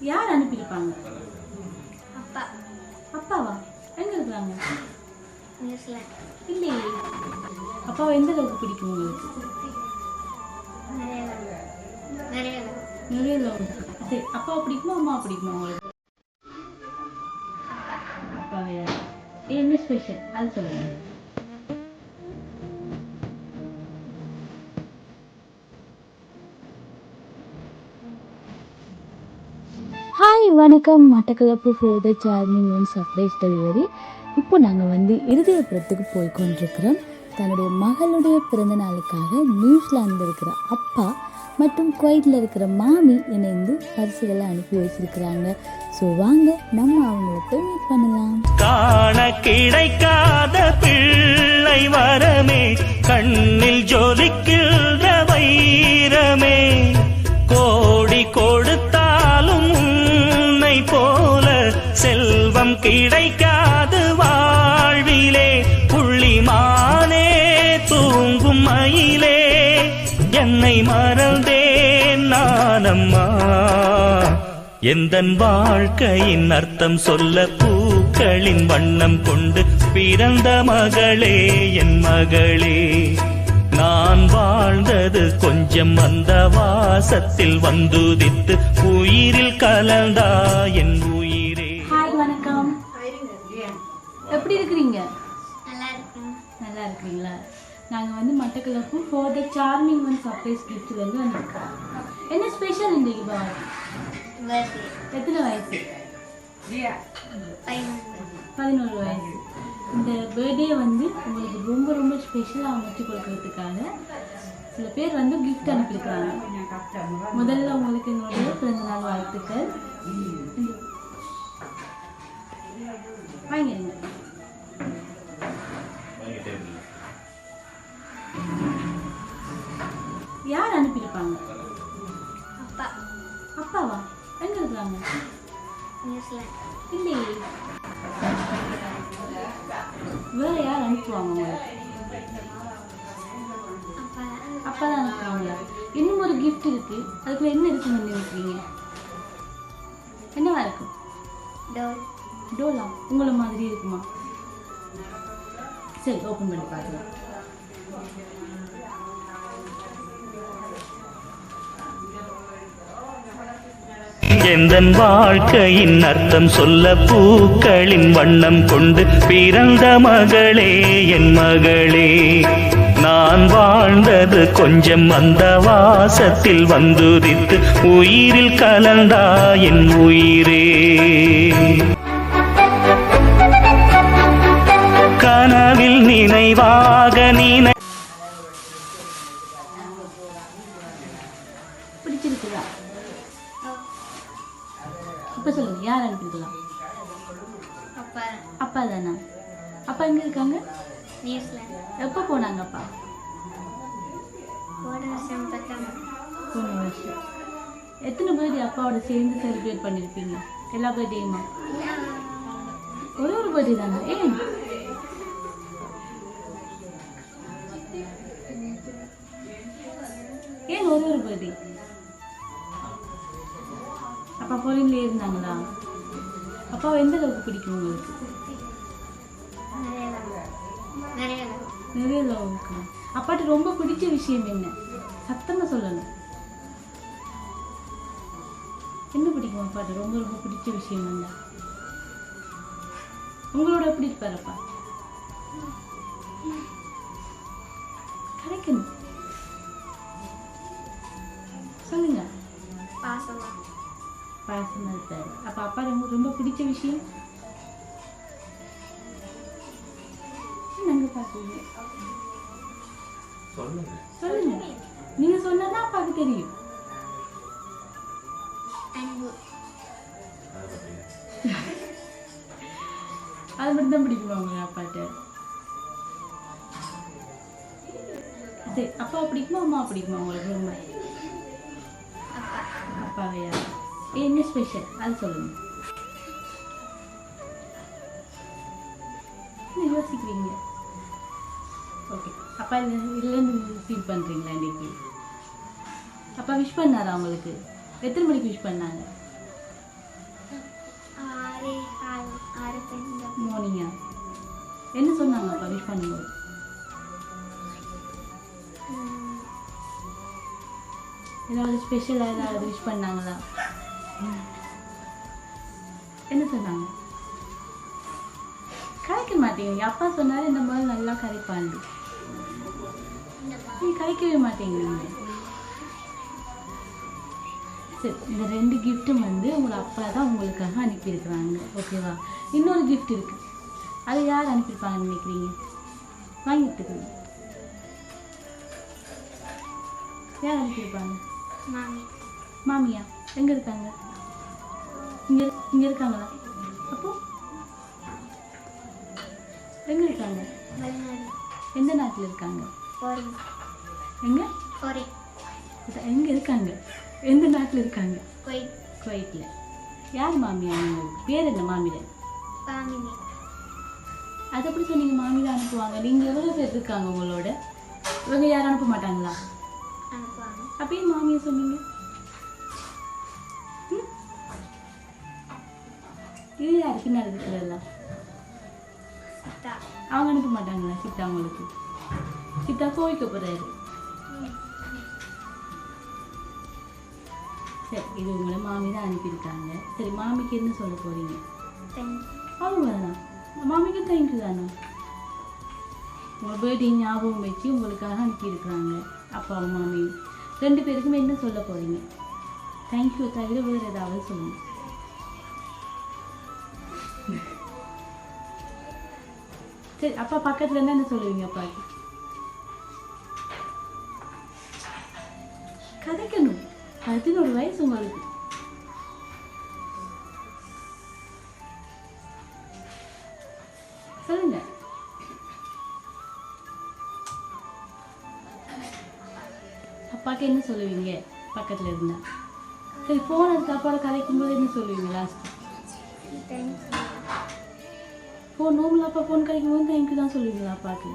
யார் அனுப்பியிருப்பாங்க? அப்பா. அப்பாவா? எங்க இருக்கிறாங்க? இல்லையே. அப்பாவை எந்த அளவுக்கு பிடிக்கும் உங்களுக்கு? நிறைய சரி அப்பாவை பிடிக்குமா அம்மா பிடிக்குமா உங்களுக்கு? அப்பாவையா என்ன ஸ்பெஷல் அது சொல்லுங்க. ஹாய் வணக்கம். Batticaloa fourth charming one surprise delivery. இப்போ நாங்கள் வந்து இருதயபுரத்துக்கு போய் கொண்டிருக்கிறோம். தன்னுடைய மகளுடைய பிறந்த நாளுக்காக நியூசிலாந்து இருக்கிற அப்பா மற்றும் குவைட்டில் இருக்கிற மாமி இணைந்து பரிசுகளை அனுப்பி வச்சிருக்கிறாங்க ஸோ வாங்க நம்ம அவங்கள போய் மீட் பண்ணலாம். காண கிடைக்காத பிள்ளை வரமே. கண்ணில் ஜொலிக்கின்ற வைரமே. கிடைக்காது வாழ்விலே. புள்ளிமானே தூங்கும் மயிலே. என்னை மறந்தேன் நானம்மா. எந்த வாழ்க்கையின் அர்த்தம் சொல்ல பூக்களின் வண்ணம் கொண்டு பிறந்த மகளே என் மகளே. நான் வாழ்ந்தது கொஞ்சம் அந்த வாசத்தில் வந்துதித்து உயிரில் கலந்தா என் எப்படி இருக்கிறீங்க? நல்லா இருக்கிறீங்களா நாங்கள் வந்து Batticaloa for the charming one surprise கிஃப்ட்லேருந்து வந்திருக்கோம். என்ன ஸ்பெஷல் இன்றைக்கு பா? பர்த்டே எத்தனை வயசு? பதினோரு. வயசு. இந்த பர்த்டே வந்து உங்களுக்கு ரொம்ப ரொம்ப ஸ்பெஷலாக அமைச்சு கொடுக்கறதுக்காக சில பேர் வந்து கிஃப்ட் அனுப்பியிருக்காங்க. முதல்ல உங்களுக்கு என்னுடைய பிறந்தநாள் வாழ்த்துக்கள். வாங்கிடுங்க யார் அனுப்பியிருப்பாங்க? அப்பா. அப்பாவா? எங்க இருக்கிறாங்க நியூசிலாந்து. இல்லையே வேற யார் அனுப்புவாங்க உங்களுக்கு அப்பா. தான் அனுப்புவாங்களா? இன்னும் ஒரு gift இருக்கு. அதுக்குள்ள என்ன இருக்குன்னு நினைக்கிறீங்க என்னவா இருக்கும் டோலா. உங்களை மாதிரி இருக்குமா? சரி ஓப்பன் பண்ணி பார்க்கலாம். எந்தன் வாழ்க்கையின் அர்த்தம் சொல்ல பூக்களின் வண்ணம் கொண்டு பிறந்த மகளே என் மகளே. நான் வாழ்ந்தது கொஞ்சம் அந்த வாசத்தில் வந்துதித்து உயிரில் கலந்தா என் உயிரே. கனவில் நினைவாக நினை இப்போ சொல்லுங்க யார் அனுப்பியிருக்கலாம் அப்பா. அப்பா தானா? அப்பா எங்க இருக்காங்க? எப்போ போனாங்க அப்பா? போன வருஷம் எத்தனை பர்த்டே அப்பாவோட சேர்ந்து செலிப்ரேட் பண்ணியிருப்பீங்க எல்லா பர்த்டேயுமா ஒரே ஒரு பர்த்டே தானா. ஏன் ஏன் ஒரே ஒரு பர்த்டே அப்பா ஃபாரின்ல இருந்தாங்களா? அப்பாவை எந்த அளவுக்கு பிடிக்கும் உங்களுக்கு? நிறைய அளவுக்கு அப்பாட்ட ரொம்ப பிடிச்ச விஷயம் என்ன? சத்தமாக சொல்லணும். என்ன பிடிக்கும் அப்பாட்ட? ரொம்ப ரொம்ப பிடிச்ச விஷயம் என்ன? உங்களோட எப்படி இருப்பார் அப்பா? கிடைக்கணும் சொல்லுங்க. பாசமா இருப்பாரு அப்ப அப்பா ரொம்ப ரொம்ப பிடிச்ச விஷயம்? நாங்க பாக்குறீங்க சொல்லுங்க. நீங்க சொன்னதான் அப்பாவுக்கு தெரியும். அன்பு. அது மட்டும் தான் பிடிக்குமா உங்க அப்பாட்ட? சரி அப்பா பிடிக்குமா அம்மா பிடிக்குமா உங்களுக்கு? ரொம்ப அப்பா. அப்பாவையா? என்ன ஸ்பெஷல் அது சொல்லுங்க. யோசிக்கிறீங்க? ஓகே அப்பா இல்லைன்னு ஃபீல் பண்ணுறீங்களா இன்றைக்கி அப்பா விஷ் பண்ணாரா உங்களுக்கு? எத்தனை மணிக்கு விஷ் பண்ணாங்க? மார்னிங்கா என்ன சொன்னாங்க அப்பா விஷ் பண்ணும்போது? ஏதாவது ஸ்பெஷலாக ஏதாவது விஷ் பண்ணாங்களா? என்ன சொன்னாங்க? கரைக்க மாட்டீங்க. அப்பா சொன்னாரு இந்த மாதிரி நல்லா கரைப்பாண்டு நீ கரைக்கவே மாட்டேங்கிறீங்க சரி இந்த ரெண்டு கிஃப்ட்டும் வந்து உங்களை அப்பா தான் உங்களுக்காக அனுப்பியிருக்கிறாங்க. ஓகேவா இன்னொரு கிஃப்ட் இருக்கு. அதை யார் அனுப்பியிருப்பாங்கன்னு நினைக்கிறீங்க? வாங்கிட்டுருக்குங்க யார் அனுப்பியிருப்பாங்க? மாமி. மாமியா? எங்கே இருக்காங்க? இங்கே இங்கே இருக்காங்களா அப்போ? எங்கே இருக்காங்க? எந்த நாட்டில் இருக்காங்க? எங்க? எங்கே எங்கே இருக்காங்க? எந்த நாட்டில் இருக்காங்க? குவைத் யார் மாமியா பேர் என்ன மாமியார்? அது எப்படி சொன்னீங்க? மாமி தான் அனுப்புவாங்க. நீங்கள் எவ்வளோ பேர் இருக்காங்க உங்களோட? இவங்க யாரும் அனுப்ப மாட்டாங்களா? அப்பயும் மாமியை சொன்னீங்க? இது யார் இருக்கிறதெல்லாம் சித்தா. அவங்க அனுப்ப மாட்டாங்களா சித்தா உங்களுக்கு சித்தா கோவிக்க போகிறாரு சரி இது உங்களை மாமி தான் அனுப்பியிருக்காங்க. சரி மாமிக்கு என்ன சொல்ல போகிறீங்க தேங்க்ஸ் அவ்வளோதான் மாமிக்கு தேங்க்யூ தானே? உங்கள் பர்த்டே ஞாபகம் வச்சு உங்களுக்காக அனுப்பியிருக்கிறாங்க. அப்பாவும் மாமியும் ரெண்டு பேருக்கும் என்ன சொல்ல போகிறீங்க தேங்க்யூ தவிர வேறு ஏதாவது சொல்லுங்கள் சரி அப்பா பக்கத்துல என்ன சொல்லுவீங்க அப்பா? கதைக்கணும். பதினோரு வயசு உங்களுக்கு. சொல்லுங்க. அப்பாக்கு என்ன சொல்லுவீங்க பக்கத்துல இருந்தா? சரி ஃபோன் அதுக்கு அப்பாவோட கதைக்கும் போது என்ன சொல்லுவீங்க லாஸ்ட் தேங்க்ஸ் ஃபோன் அப்பா ஃபோன் கிடைக்கும் போது தேங்க்யூ தான் சொல்லுவீங்களா அப்பாக்கு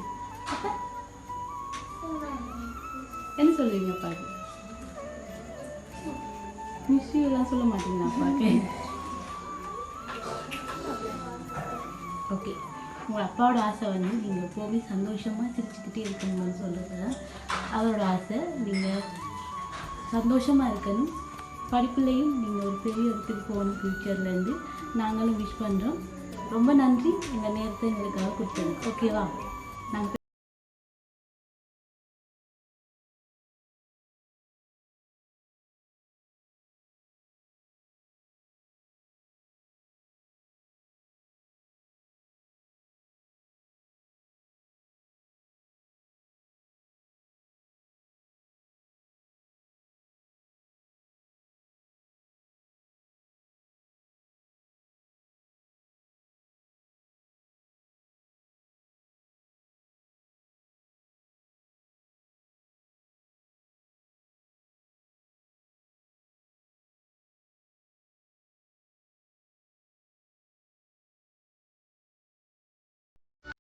என்ன சொல்லுவீங்க அப்பாக்கு? மிஸ் எல்லாம் சொல்ல மாட்டீங்களா அப்பாக்கு ஓகே உங்கள் அப்பாவோட ஆசை வந்து நீங்கள் போய் சந்தோஷமாக சிரிச்சுக்கிட்டே இருக்கணும்னு சொல்கிறது தான். அவரோட ஆசை நீங்கள் சந்தோஷமாக இருக்கணும். படிப்புலையும் நீங்கள் ஒரு பெரிய இடத்துக்கு போகணும் ஃப்யூச்சர்லேருந்து நாங்களும் விஷ் பண்ணுறோம் ரொம்ப நன்றி. எங்கள் நேரத்தை எங்களுக்காக கொடுத்தது ஓகேவா நாங்கள்